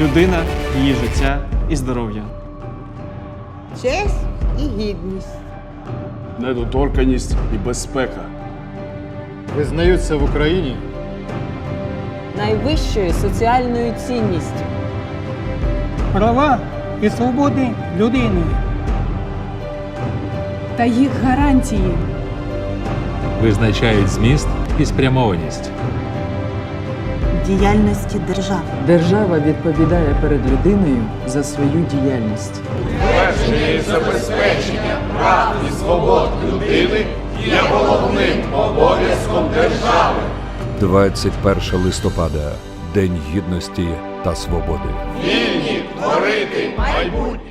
людина, її життя і здоров'я. честь і гідність. недоторканість і безпека. Визнаються в Україні найвищою соціальною цінністю. права і свободи людини. та їх гарантії. визначають зміст і спрямованість. Діяльності держави. Держава відповідає перед людиною за свою діяльність. І забезпечення прав і свобод людини є головним обов'язком держави. 21 листопада День гідності та свободи. Вільні творити майбутнє.